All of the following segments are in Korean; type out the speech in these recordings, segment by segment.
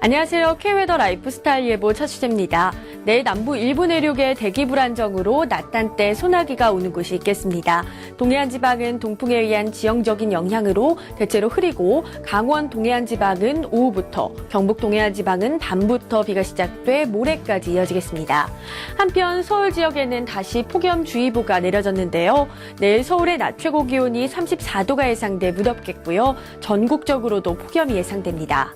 안녕하세요. K웨더 라이프스타일 예보 차수재입니다. 내일 남부 일부 내륙에 대기 불안정으로 낮 단때 소나기가 오는 곳이 있겠습니다. 동해안 지방은 동풍에 의한 지형적인 영향으로 대체로 흐리고 강원 동해안 지방은 오후부터 경북 동해안 지방은 밤부터 비가 시작돼 모레까지 이어지겠습니다. 한편 서울 지역에는 다시 폭염주의보가 내려졌는데요. 내일 서울의 낮 최고 기온이 34도가 예상돼 무덥겠고요. 전국적으로도 폭염이 예상됩니다.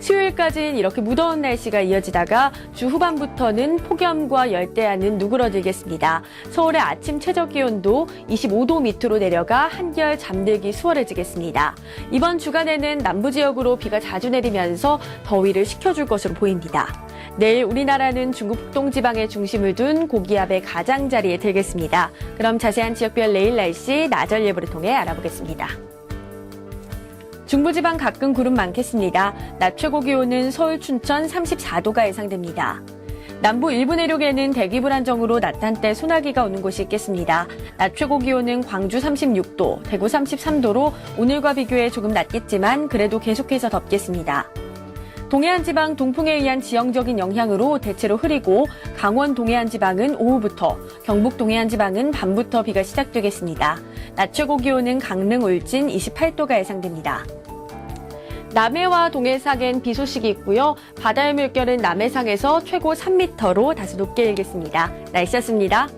수요일까지는 이렇게 무더운 날씨가 이어지다가 주 후반부터는 폭염과 열대야는 누그러들겠습니다. 서울의 아침 최저 기온도 25도 밑으로 내려가 한결 잠들기 수월해지겠습니다. 이번 주간에는 남부 지역으로 비가 자주 내리면서 더위를 식혀줄 것으로 보입니다. 내일 우리나라는 중국 북동 지방에 중심을 둔 고기압의 가장자리에 들겠습니다. 그럼 자세한 지역별 내일 날씨 나절 예보를 통해 알아보겠습니다. 중부지방 가끔 구름 많겠습니다. 낮 최고 기온은 서울, 춘천 34도가 예상됩니다. 남부 일부 내륙에는 대기 불안정으로 낮 한때 소나기가 오는 곳이 있겠습니다. 낮 최고 기온은 광주 36도, 대구 33도로 오늘과 비교해 조금 낮겠지만 그래도 계속해서 덥겠습니다. 동해안 지방 동풍에 의한 지형적인 영향으로 대체로 흐리고 강원 동해안 지방은 오후부터, 경북 동해안 지방은 밤부터 비가 시작되겠습니다. 낮 최고 기온은 강릉 울진 28도가 예상됩니다. 남해와 동해상엔 비 소식이 있고요. 바다의 물결은 남해상에서 최고 3m로 다소 높게 일겠습니다. 날씨였습니다.